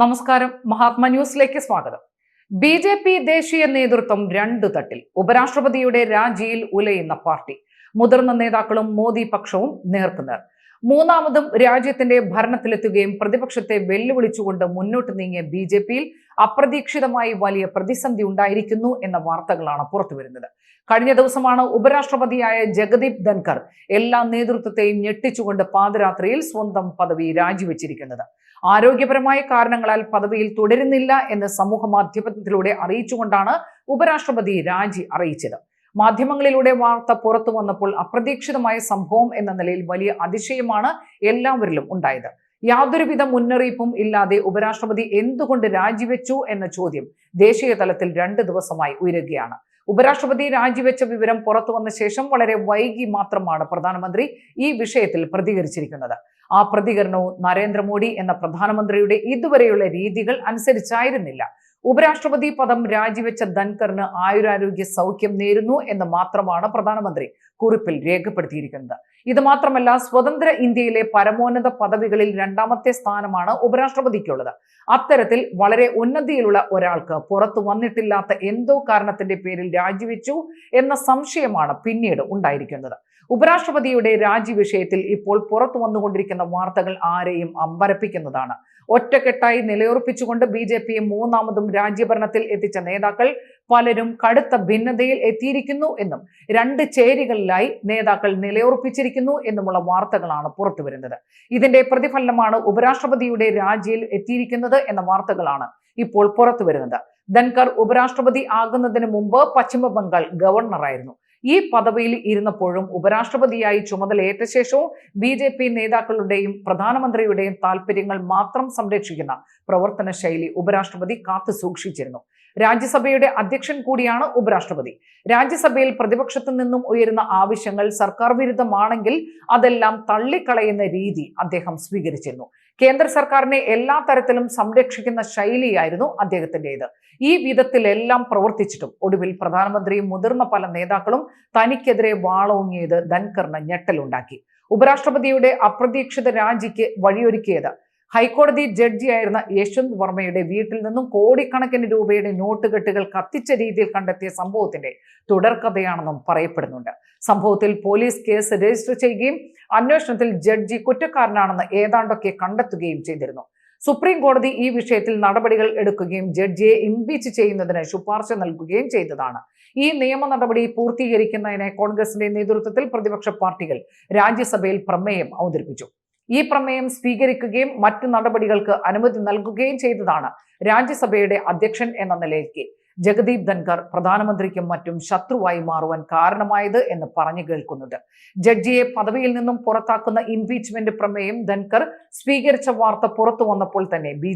നമസ്കാരം. മഹാത്മ ന്യൂസിലേക്ക് സ്വാഗതം. ബി ജെ പി ദേശീയ നേതൃത്വം രണ്ടു തട്ടിൽ ഉപരാഷ്ട്രപതിയുടെ രാജിയിൽ ഉലയുന്ന പാർട്ടി മുതിർന്ന നേതാക്കളും മോദി പക്ഷവും നേർക്കുനേർ. മൂന്നാമതും രാജ്യത്തിന്റെ ഭരണത്തിലെത്തുകയും പ്രതിപക്ഷത്തെ വെല്ലുവിളിച്ചുകൊണ്ട് മുന്നോട്ട് നീങ്ങിയ ബി ജെ പിയിൽ അപ്രതീക്ഷിതമായി വലിയ പ്രതിസന്ധി ഉണ്ടായിരിക്കുന്നു എന്ന വാർത്തകളാണ് പുറത്തുവരുന്നത്. കഴിഞ്ഞ ദിവസമാണ് ഉപരാഷ്ട്രപതിയായ ജഗദീപ് ധൻകർ എല്ലാ നേതൃത്വത്തെയും ഞെട്ടിച്ചുകൊണ്ട് പാതിരാത്രിയിൽ സ്വന്തം പദവി രാജിവെച്ചിരിക്കുന്നത്. ആരോഗ്യപരമായ കാരണങ്ങളാൽ പദവിയിൽ തുടരുന്നില്ല എന്ന് സമൂഹ മാധ്യമത്തിലൂടെ അറിയിച്ചുകൊണ്ടാണ് ഉപരാഷ്ട്രപതി രാജി അറിയിച്ചത്. മാധ്യമങ്ങളിലൂടെ വാർത്ത പുറത്തു വന്നപ്പോൾ അപ്രതീക്ഷിതമായ സംഭവം എന്ന നിലയിൽ വലിയ അതിശയമാണ് എല്ലാവരിലും ഉണ്ടായത്. യാതൊരുവിധ മുന്നറിയിപ്പും ഇല്ലാതെ ഉപരാഷ്ട്രപതി എന്തുകൊണ്ട് രാജിവെച്ചു എന്ന ചോദ്യം ദേശീയ തലത്തിൽ രണ്ട് ദിവസമായി ഉയരുകയാണ്. ഉപരാഷ്ട്രപതി രാജിവെച്ച വിവരം പുറത്തു വന്ന ശേഷം വളരെ വൈകി മാത്രമാണ് പ്രധാനമന്ത്രി ഈ വിഷയത്തിൽ പ്രതികരിച്ചിരിക്കുന്നത്. ആ പ്രതികരണവും നരേന്ദ്രമോദി എന്ന പ്രധാനമന്ത്രിയുടെ ഇതുവരെയുള്ള രീതികൾ അനുസരിച്ചായിരുന്നില്ല. ഉപരാഷ്ട്രപതി പദം രാജിവെച്ച ധൻകറിന് ആയുരാരോഗ്യ സൗഖ്യം നേരുന്നു എന്ന് മാത്രമാണ് പ്രധാനമന്ത്രി കുറിപ്പിൽ രേഖപ്പെടുത്തിയിരിക്കുന്നത്. ഇത് മാത്രമല്ല സ്വതന്ത്ര ഇന്ത്യയിലെ പരമോന്നത പദവികളിൽ രണ്ടാമത്തെ സ്ഥാനമാണ് ഉപരാഷ്ട്രപതിക്കുള്ളത്. അത്തരത്തിൽ വളരെ ഉന്നതിയിലുള്ള ഒരാൾക്ക് പുറത്തു വന്നിട്ടില്ലാത്ത എന്തോ കാരണത്തിന്റെ പേരിൽ രാജിവെച്ചു എന്ന സംശയമാണ് പിന്നീട് ഉണ്ടായിരിക്കുന്നത്. ഉപരാഷ്ട്രപതിയുടെ രാജി വിഷയത്തിൽ ഇപ്പോൾ പുറത്തു വന്നുകൊണ്ടിരിക്കുന്ന വാർത്തകൾ ആരെയും അമ്പരപ്പിക്കുന്നതാണ്. ഒറ്റക്കെട്ടായി നിലയുറപ്പിച്ചുകൊണ്ട് ബി ജെ പിയെ മൂന്നാമതും രാജ്യഭരണത്തിൽ എത്തിച്ച നേതാക്കൾ പലരും കടുത്ത ഭിന്നതയിൽ എത്തിയിരിക്കുന്നു എന്നും രണ്ട് ചേരികളിലായി നേതാക്കൾ നിലയുറപ്പിച്ചിരിക്കുന്നു എന്നുമുള്ള വാർത്തകളാണ് പുറത്തുവരുന്നത്. ഇതിന്റെ പ്രതിഫലനമാണ് ഉപരാഷ്ട്രപതിയുടെ രാജിയിൽ എത്തിയിരിക്കുന്നത് എന്ന വാർത്തകളാണ് ഇപ്പോൾ പുറത്തുവരുന്നത്. ധൻകർ ഉപരാഷ്ട്രപതി ആകുന്നതിന് മുമ്പ് പശ്ചിമ ബംഗാൾ ഗവർണറായിരുന്നു. ഈ പദവിയിൽ ഇരുന്നപ്പോഴും ഉപരാഷ്ട്രപതിയായി ചുമതലയേറ്റ ശേഷവും ബി ജെ പി നേതാക്കളുടെയും പ്രധാനമന്ത്രിയുടെയും താല്പര്യങ്ങൾ മാത്രം സംരക്ഷിക്കുന്ന പ്രവർത്തന ശൈലി ഉപരാഷ്ട്രപതി കാത്തു സൂക്ഷിച്ചിരുന്നു. രാജ്യസഭയുടെ അധ്യക്ഷൻ കൂടിയാണ് ഉപരാഷ്ട്രപതി. രാജ്യസഭയിൽ പ്രതിപക്ഷത്തു നിന്നും ഉയരുന്ന ആവശ്യങ്ങൾ സർക്കാർ വിരുദ്ധമാണെങ്കിൽ അതെല്ലാം തള്ളിക്കളയുന്ന രീതി അദ്ദേഹം സ്വീകരിച്ചിരുന്നു. കേന്ദ്ര സർക്കാരിനെ എല്ലാ തരത്തിലും സംരക്ഷിക്കുന്ന ശൈലിയായിരുന്നു അദ്ദേഹത്തിന്റെത്. ഈ വിധത്തിലെല്ലാം പ്രവർത്തിച്ചിട്ടും ഒടുവിൽ പ്രധാനമന്ത്രിയും മുതിർന്ന പല നേതാക്കളും തനിക്കെതിരെ വാളോങ്ങിയത് ധൻകറിന് ഞെട്ടലുണ്ടാക്കി. ഉപരാഷ്ട്രപതിയുടെ അപ്രതീക്ഷിത രാജിക്ക് വഴിയൊരുക്കിയത് ഹൈക്കോടതി ജഡ്ജിയായിരുന്ന യശ്വന്ത് വർമ്മയുടെ വീട്ടിൽ നിന്നും കോടിക്കണക്കിന് രൂപയുടെ നോട്ടുകെട്ടുകൾ കത്തിച്ച രീതിയിൽ കണ്ടെത്തിയ സംഭവത്തിന്റെ തുടർക്കഥയാണെന്നും പറയപ്പെടുന്നുണ്ട്. സംഭവത്തിൽ പോലീസ് കേസ് രജിസ്റ്റർ ചെയ്യുകയും അന്വേഷണത്തിൽ ജഡ്ജി കുറ്റക്കാരനാണെന്ന് ഏതാണ്ടൊക്കെ കണ്ടെത്തുകയും ചെയ്തിരുന്നു. സുപ്രീം കോടതി ഈ വിഷയത്തിൽ നടപടികൾ എടുക്കുകയും ജഡ്ജിയെ ഇംപീച്ച് ചെയ്യുന്നതിന് ശുപാർശ നൽകുകയും ചെയ്തതാണ്. ഈ നിയമ നടപടി പൂർത്തീകരിക്കുന്നതിന് കോൺഗ്രസിന്റെ നേതൃത്വത്തിൽ പ്രതിപക്ഷ പാർട്ടികൾ രാജ്യസഭയിൽ പ്രമേയം അവതരിപ്പിച്ചു. ഈ പ്രമേയം സ്വീകരിക്കുകയും മറ്റു നടപടികൾക്ക് അനുമതി നൽകുകയും ചെയ്തതാണ് രാജ്യസഭയുടെ അധ്യക്ഷൻ എന്ന നിലയ്ക്ക്. ജഗദീപ് ധൻഖർ പ്രധാനമന്ത്രിക്കും മറ്റും ശത്രുവായി മാറുവാൻ കാരണമായത് എന്ന് പറഞ്ഞു കേൾക്കുന്നുണ്ട്. ജഡ്ജിയെ പദവിയിൽ നിന്നും പുറത്താക്കുന്ന ഇംപീച്ച്മെന്റ് പ്രമേയം ധൻഖർ സ്വീകരിച്ച വാർത്ത പുറത്തു വന്നപ്പോൾ തന്നെ ബി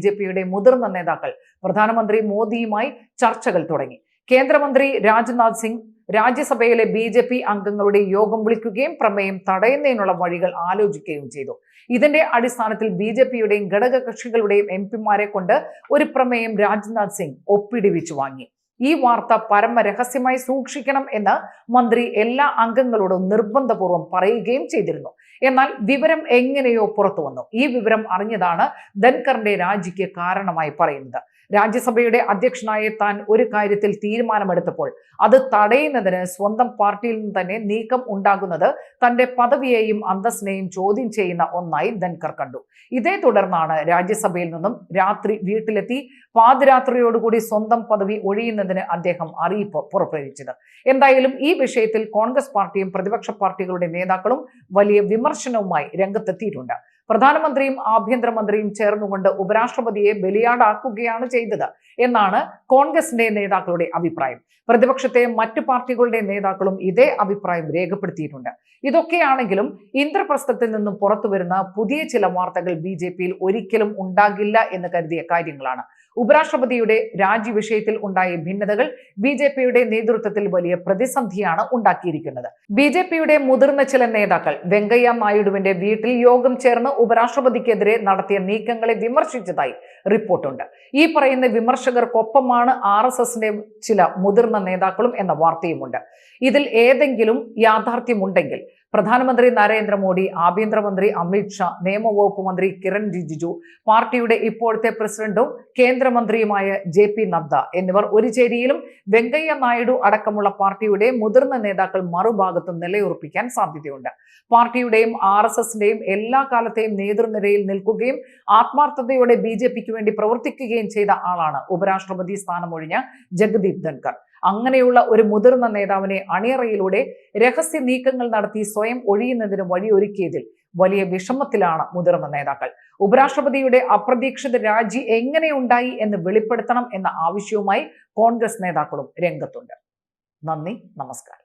മുതിർന്ന നേതാക്കൾ പ്രധാനമന്ത്രി മോദിയുമായി ചർച്ചകൾ തുടങ്ങി. കേന്ദ്രമന്ത്രി രാജ്നാഥ് സിംഗ് രാജ്യസഭയിലെ ബി ജെ പി അംഗങ്ങളുടെ യോഗം വിളിക്കുകയും പ്രമേയം തടയുന്നതിനുള്ള വഴികൾ ആലോചിക്കുകയും ചെയ്തു. ഇതിന്റെ അടിസ്ഥാനത്തിൽ ബി ജെ പിയുടെയും ഘടക കക്ഷികളുടെയും എം പിമാരെ കൊണ്ട് ഒരു പ്രമേയം രാജ്നാഥ് സിംഗ് ഒപ്പിടിവിച്ചു വാങ്ങി. ഈ വാർത്ത പരമ രഹസ്യമായി സൂക്ഷിക്കണം എന്ന് മന്ത്രി എല്ലാ അംഗങ്ങളോടും നിർബന്ധപൂർവം പറയുകയും ചെയ്തിരുന്നു. എന്നാൽ വിവരം എങ്ങനെയോ പുറത്തു വന്നു ഈ വിവരം അറിഞ്ഞതാണ് ധൻകറിന്റെ രാജിക്ക് കാരണമായി പറയുന്നത്. രാജ്യസഭയുടെ അധ്യക്ഷനായ താൻ ഒരു കാര്യത്തിൽ തീരുമാനമെടുത്തപ്പോൾ അത് തടയുന്നതിന് സ്വന്തം പാർട്ടിയിൽ നിന്ന് തന്നെ നീക്കം ഉണ്ടാകുന്നത് തന്റെ പദവിയെയും അന്തസ്സിനെയും ചോദ്യം ചെയ്യുന്ന ഒന്നായി ധൻകർ കണ്ടു. ഇതേ തുടർന്നാണ് രാജ്യസഭയിൽ നിന്നും രാത്രി വീട്ടിലെത്തി പാതിരാത്രിയോടുകൂടി സ്വന്തം പദവി ഒഴിയുന്നതിന് അദ്ദേഹം അറിയിപ്പ് പുറപ്പെടുവിച്ചത്. എന്തായാലും ഈ വിഷയത്തിൽ കോൺഗ്രസ് പാർട്ടിയും പ്രതിപക്ഷ പാർട്ടികളുടെ നേതാക്കളും വലിയ വിമർശനവുമായി രംഗത്തെത്തിയിട്ടുണ്ട്. പ്രധാനമന്ത്രിയും ആഭ്യന്തരമന്ത്രിയും ചേർന്നുകൊണ്ട് ഉപരാഷ്ട്രപതിയെ ബലിയാടാക്കുകയാണ് ചെയ്തത് എന്നാണ് കോൺഗ്രസിന്റെ നേതാക്കളുടെ അഭിപ്രായം. പ്രതിപക്ഷത്തെ മറ്റു പാർട്ടികളുടെ നേതാക്കളും ഇതേ അഭിപ്രായം രേഖപ്പെടുത്തിയിട്ടുണ്ട്. ഇതൊക്കെയാണെങ്കിലും ഇന്ദ്രപ്രസ്ഥത്തിൽ നിന്നും പുറത്തു വരുന്ന പുതിയ ചില വാർത്തകൾ ബി ഒരിക്കലും ഉണ്ടാകില്ല എന്ന് കരുതിയ കാര്യങ്ങളാണ്. ഉപരാഷ്ട്രപതിയുടെ രാജി വിഷയത്തിൽ ഉണ്ടായ ഭിന്നതകൾ ബി ജെ പിയുടെ നേതൃത്വത്തിൽ വലിയ പ്രതിസന്ധിയാണ് ഉണ്ടാക്കിയിരിക്കുന്നത്. ബി ജെ പിയുടെ മുതിർന്ന ചില നേതാക്കൾ വെങ്കയ്യ നായിഡുവിന്റെ വീട്ടിൽ യോഗം ചേർന്ന് ഉപരാഷ്ട്രപതിക്കെതിരെ നടത്തിയ നീക്കങ്ങളെ വിമർശിച്ചതായി റിപ്പോർട്ടുണ്ട്. ഈ പറയുന്ന വിമർശകർക്കൊപ്പമാണ് ആർ എസ് എസിന്റെ ചില മുതിർന്ന നേതാക്കളും എന്ന വാർത്തയുമുണ്ട്. ഇതിൽ ഏതെങ്കിലും യാഥാർത്ഥ്യമുണ്ടെങ്കിൽ പ്രധാനമന്ത്രി നരേന്ദ്രമോദി ആഭ്യന്തരമന്ത്രി അമിത്ഷാ നിയമവകുപ്പ് മന്ത്രി കിരൺ റിജിജു പാർട്ടിയുടെ ഇപ്പോഴത്തെ പ്രസിഡന്റും കേന്ദ്രമന്ത്രിയുമായ ജെ പി നദ്ദ എന്നിവർ ഒരു ചേരിയിലും വെങ്കയ്യ നായിഡു അടക്കമുള്ള പാർട്ടിയുടെ മുതിർന്ന നേതാക്കൾ മറുഭാഗത്ത് നിലയുറപ്പിക്കാൻ സാധ്യതയുണ്ട്. പാർട്ടിയുടെയും ആർ എസ് എസിന്റെയും എല്ലാ കാലത്തെയും നേതൃനിരയിൽ നിൽക്കുകയും ആത്മാർത്ഥതയോടെ ബി ജെ പിക്ക് വേണ്ടി പ്രവർത്തിക്കുകയും ചെയ്ത ആളാണ് ഉപരാഷ്ട്രപതി സ്ഥാനമൊഴിഞ്ഞ ജഗദീപ് ധൻകർ അങ്ങനെയുള്ള ഒരു മുതിർന്ന നേതാവിനെ അണിയറയിലൂടെ രഹസ്യ നീക്കങ്ങൾ നടത്തി സ്വയം ഒഴിയുന്നതിന് വഴിയൊരുക്കിയതിൽ വലിയ വിഷമത്തിലാണ് മുതിർന്ന നേതാക്കൾ. ഉപരാഷ്ട്രപതിയുടെ അപ്രതീക്ഷിത രാജി എങ്ങനെയുണ്ടായി എന്ന് വെളിപ്പെടുത്തണം എന്ന ആവശ്യവുമായി കോൺഗ്രസ് നേതാക്കളും രംഗത്തുണ്ട്. നന്ദി നമസ്കാരം.